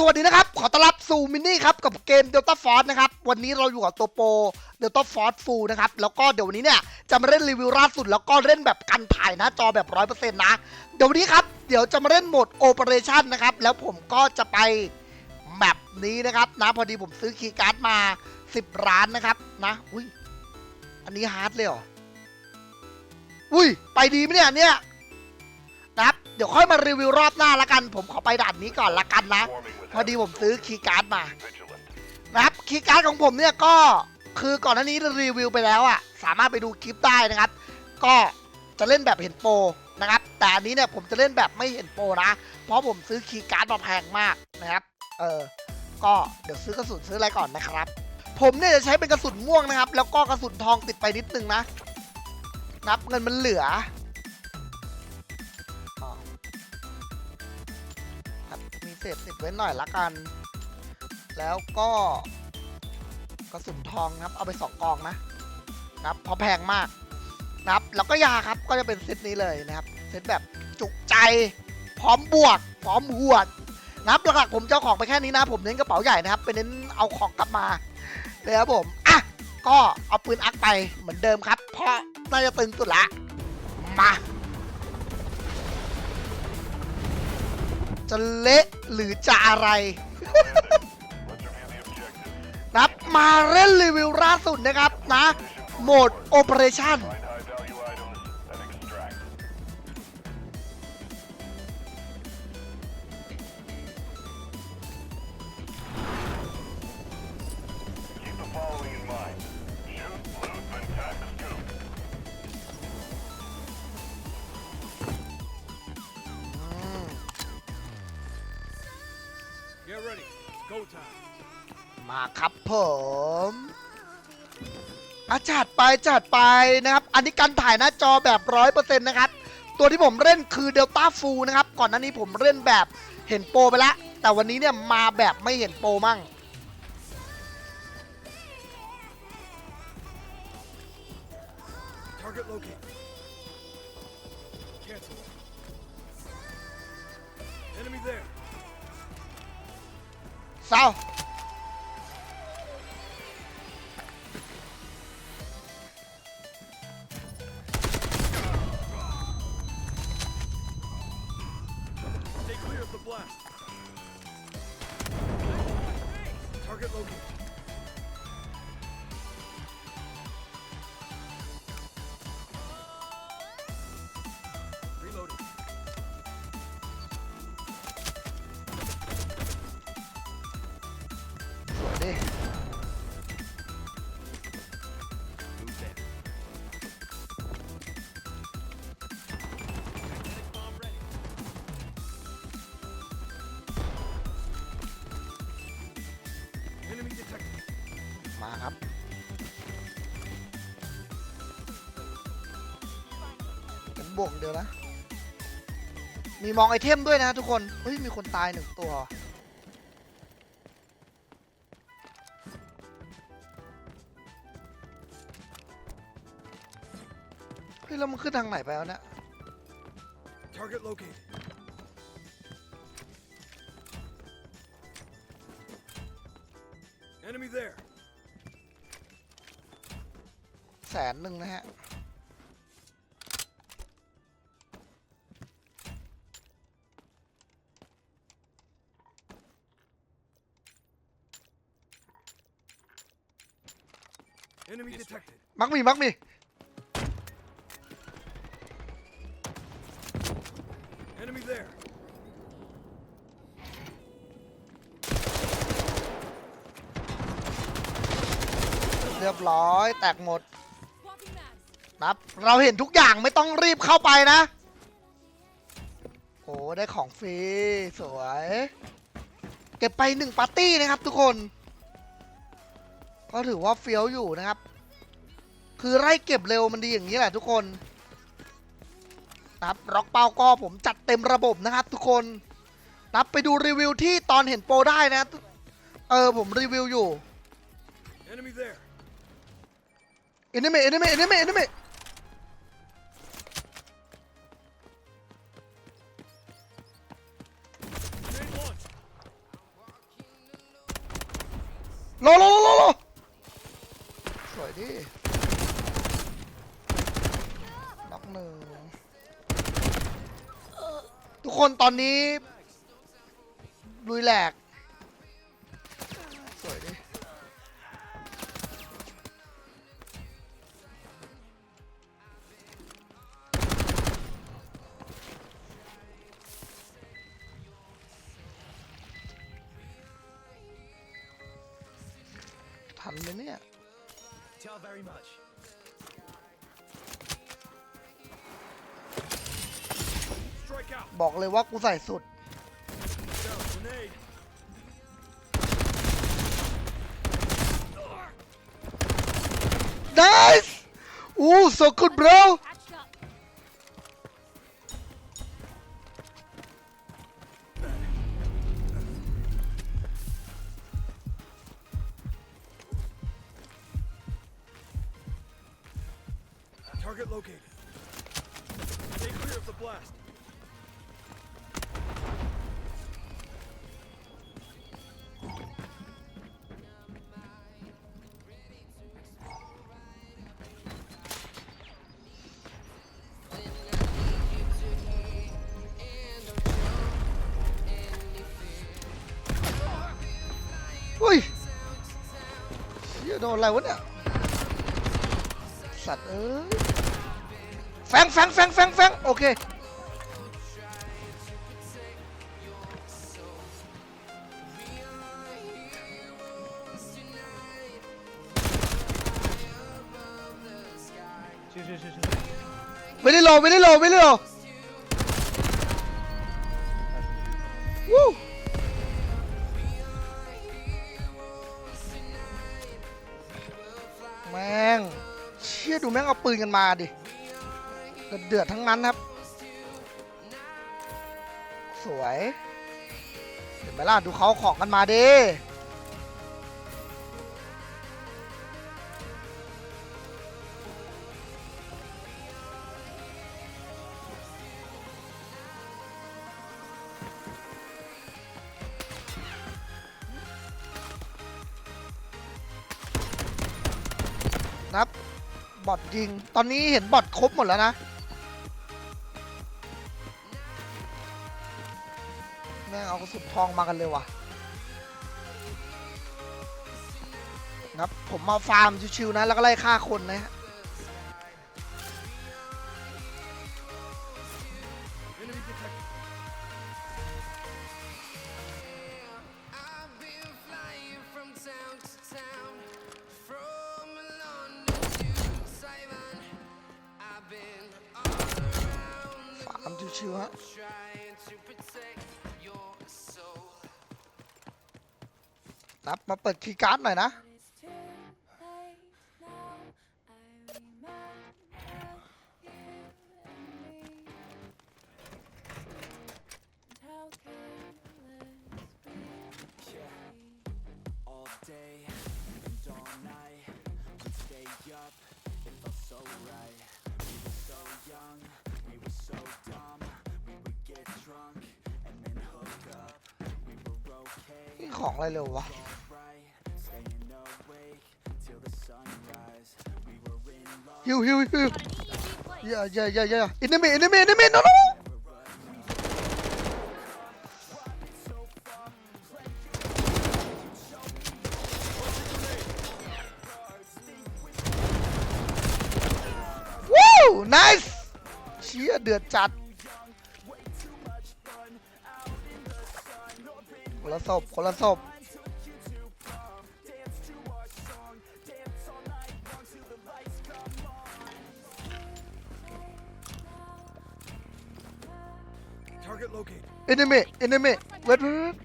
สวัสดีนะครับ ขอต้อนรับสู่มินนี่ครับ กับเกม Delta Force นะครับ วันนี้เราอยู่กับตัวโปร Delta Force Full นะครับ แล้วก็เดี๋ยววันนี้เนี่ยจะมาเล่นรีวิวล่าสุด แล้วก็เล่นแบบกันถ่ายหน้าจอแบบ 100%นะ เดี๋ยววันนี้ครับ เดี๋ยวจะมาเล่นโหมด Operation นะครับ แล้วผมก็จะไปแมปนี้นะครับนะพอดีผมซื้อคีย์การ์ดมา 10 ร้านนะครับนะอุ้ยอันนี้ฮาร์ดเลยเหรออุ้ยไปดีไหมเนี่ยเนี่ย เดี๋ยวค่อยมารีวิวรอบหน้าละกัน ผมขอไปด่านนี้ก่อนละกันนะ พอดีผมซื้อคีย์การ์ดมานะครับคีย์การ์ดของผมเนี่ยก็คือก่อนหน้านี้รีวิวไปแล้วอะ่ะสามารถไปดูคลิปได้นะครับ ก็จะเล่นแบบเห็นโปรนะครับ แต่อันนี้เนี่ยผมจะเล่นแบบไม่เห็นโปรนะ เพราะผมซื้อคีย์การ์ดมาแพงมากนะครับ เออ ก็เดี๋ยวซื้อกระสุนซื้ออะไรก่อนนะครับ ผมเนี่ยจะใช้เป็นกระสุนม่วงนะครับ แล้วก็กระสุนทองติดไปนิดนึงนะ นับเงินมันเหลืออ๋อ เศษติดไว้หน่อยละกัน แล้วก็กระสุนทองครับ เอาไปสองกองนะนะครับเพราะแพงมากนะครับ แล้วก็ยาครับก็จะเป็นเซตนี้เลยนะครับ เซตแบบจุกใจ พร้อมบวก พร้อมหวดนะครับหลักๆผมเจะเอาของไปแค่นี้นะ ผมเน้นกระเป๋าใหญ่นะครับไปเน้นเอาของกลับมาเลยครับผมอะก็เอาปืนอักไปเหมือนเดิมครับ เพราะน่าจะตึงสุดละมา จะเละหรือจะอะไรนะครับมาเล่นรีวิวล่าสุดนะครับนะโหมด Operation อื ครับผมอาจัดไปจัดไปนะครับ อันนี้การถ่ายหน้าจอแบบร้อยเปอร์เซ็นต์นะครับ ตัวที่ผมเล่นคือเดลต้าฟูนะครับ ก่อนหน้านี้ผมเล่นแบบเห็นโปรไปแล้ว แต่วันนี้เนี่ยมาแบบไม่เห็นโปรมั่ง Target located. Cancel. Enemy there. เศร้า the blast. Target located. บวกเดียวนะ มีมองไอเทมด้วยนะทุกคนเฮ้ยมีคนตายหนึ่งตัว เฮ้ยแล้วมันขึ้นทางไหนไปแล้วเนี่ย Target located. แสนหนึ่งนะฮะ Enemy detected. มักมีมักมี Enemy there. เรียบร้อย แตกหมดนับ เราเห็นทุกอย่างไม่ต้องรีบเข้าไปนะ โอ้ได้ของฟรี สวย เก็บไปหนึ่งปาร์ตี้นะครับทุกคน ก็ถือว่าเฟี้ยวอยู่นะครับ คือไล่เก็บเร็วมันดีอย่างนี้แหละทุกคนนะครับร็อกเป้าก็ผมจัดเต็มระบบนะครับ ทุกคนนับไปดูรีวิวที่ตอนเห็นโปรได้นะ เออผมรีวิวอยู่ Enemy there. เอ็นเมเอ็นเมเอ็นเมเอ็นเม Grenade launch. โลโลโลโลโลสวยดิ คนตอนนี้ลุยแหลก สวยดิ ทันไหมเนี่ย Tell very much. บอกเลยว่ากูใส่สุด Down. Grenade. Nice! Ooh, so good, bro! โดนอะไรวะเนี่ย สัตว์เอ้ย แฟงแฟงแฟงแฟงแฟงโอเค ไม่ได้โลไม่ได้โลไม่ได้โล ปืนกันมาดิเดือดทั้งนั้นครับ สวยเห็นไหมล่ะดูเขาเอาของกันมาดิ บอทยิง ตอนนี้เห็นบอทครบหมดแล้วนะแม่งเอากระสุนทองมากันเลยว่ะนับผมมาฟาร์มชิวๆนะ แล้วก็ไล่ฆ่าคนนะฮะ soul. นับมาเปิดคีย์การ์ดหน่อยนะ It's too late now. I remember you and me. And how careless we Yeah. All day and all night, we'd stay up. It felt so right. We were so young, we were so dumb. นี่ของอะไรเร็ววะ alright. Staying awake till the sunrise. We were in love. ฮิวฮิวฮิว got an easy place. อย่าอย่าอย่าอย่าอินเดมิอินเดมิอินเดมิโนโนวู้ nice เชี่ยเดือดจัด ละศพคนละศพ Target located. อินเดมิอินเดมิเวทเวท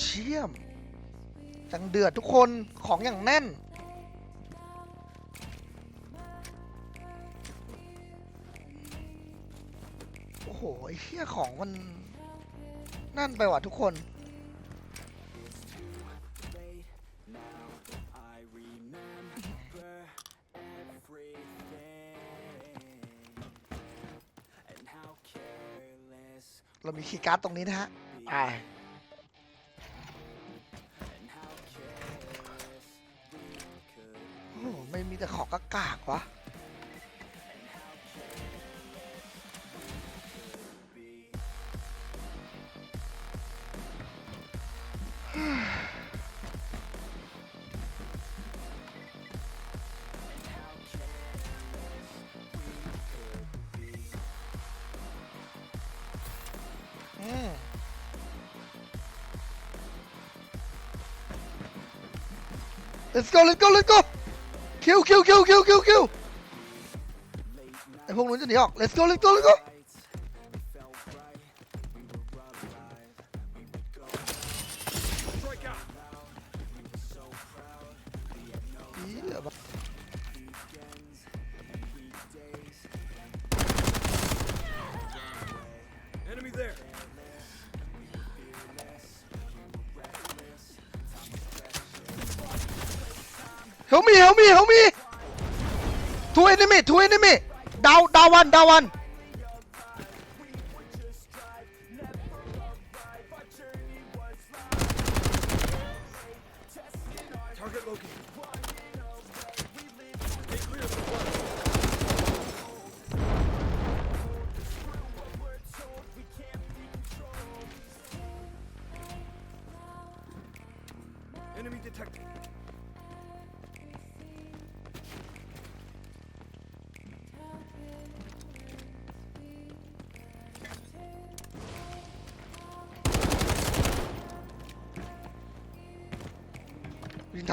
เชี่ยม จังเดือดทุกคนของอย่างแน่นโอ้โหไอ้เหี้ยของมัน นั่นไปว่ะทุกคน late now. I remember everything and how careless เรามีคีย์การ์ดตรงนี้นะฮะไป let's go let's go let's go คิวคิวคิวคิวคิวคิวไอพวกนู้นจะหนีออก let's go let's go let's go Help me help me help me two enemy two enemy down down one down one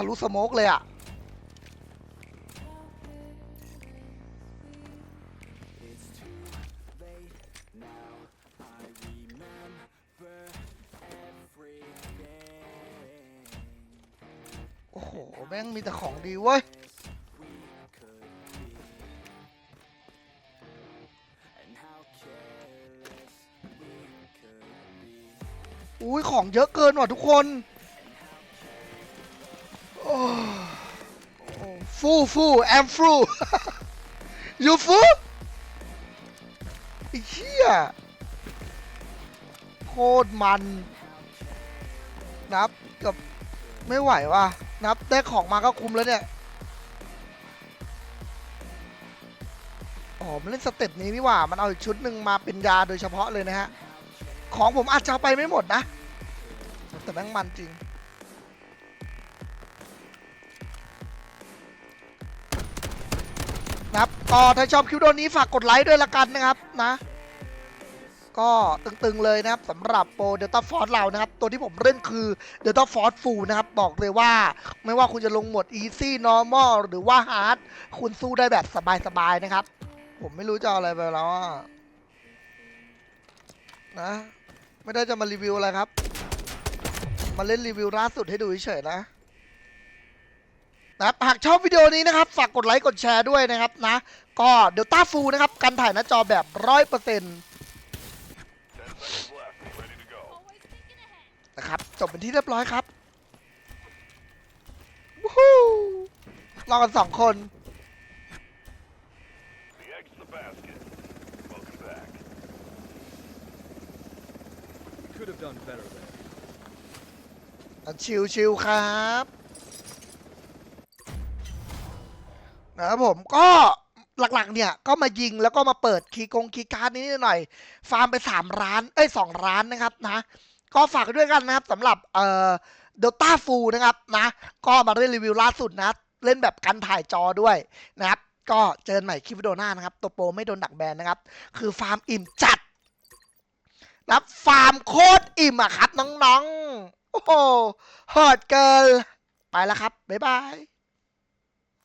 ะลุสโมกเลยอะโอ้โห แม่งมีแต่ของดีเว้ยอุ้ยของเยอะเกินว่ะทุกคน ฟูฟูแอมฟูยูฟูไอ้เหี้ยโคตรมัน นับกับไม่ไหวว่ะ นับได้ของมาก็คุ้มแล้วเนี่ย อ๋อ มันเล่นสเต็ปนี้นี่หว่า มันเอาอีกชุดหนึ่งมาเป็นยาโดยเฉพาะเลยนะฮะ ของผมอาจจะเอาไปไม่หมดนะ แต่แม่งมันจริง นะครับก็ถ้าชอบคลิปวิดีโอนี้ฝากกดไลค์ด้วยละกันนะครับนะ ก็ตึงๆเลยนะครับสำหรับโปรเดลต้าฟอร์เรานะครับ ตัวที่ผมเล่นคือเดลต้าฟอร์ฟูนะครับ บอกเลยว่าไม่ว่าคุณจะลงหมด Easy Normal หรือว่า Hard คุณสู้ได้แบบสบายๆนะครับ ผมไม่รู้จะอะไรไปแล้วนะ ไม่ได้จะมารีวิวอะไรครับ มาเล่นรีวิวล่าสุดให้ดูเฉยๆนะ นะครับหากชอบวิดีโอนี้นะครับ ฝากกดไลค์กดแชร์ด้วยนะครับนะ ก็เดลต้าฟูนะครับการถ่ายหน้าจอแบบร้อยเปอร์เซ็นต์นะครับจบเป็นที่เรียบร้อยครับวู้ฮู้รอกันสองคน The egg's the basket. Welcome back. Could have done better there. ชิวชิวๆครับ นะครับผมก็หลักๆเนี่ยก็มายิงแล้วก็มาเปิดคีกงคีการ์ดนี้หน่อย ฟาร์มไป 3 ร้าน เอ้ย 2 ร้านนะครับนะ ก็ฝากด้วยกันนะครับสำหรับเอ่อเดลต้าฟูนะครับนะ ก็มาเล่นรีวิวล่าสุดนะ เล่นแบบกันถ่ายจอด้วยนะครับ ก็เจอใหม่คลิปวิดีโอหน้านะครับตัวโปรไม่โดนดักแบนนะครับ คือฟาร์มอิ่มจัดนะครับฟาร์มโคตรอิ่มอะครับน้องๆ โอ้โหโหดเกินไปแล้วครับ บ๊ายบาย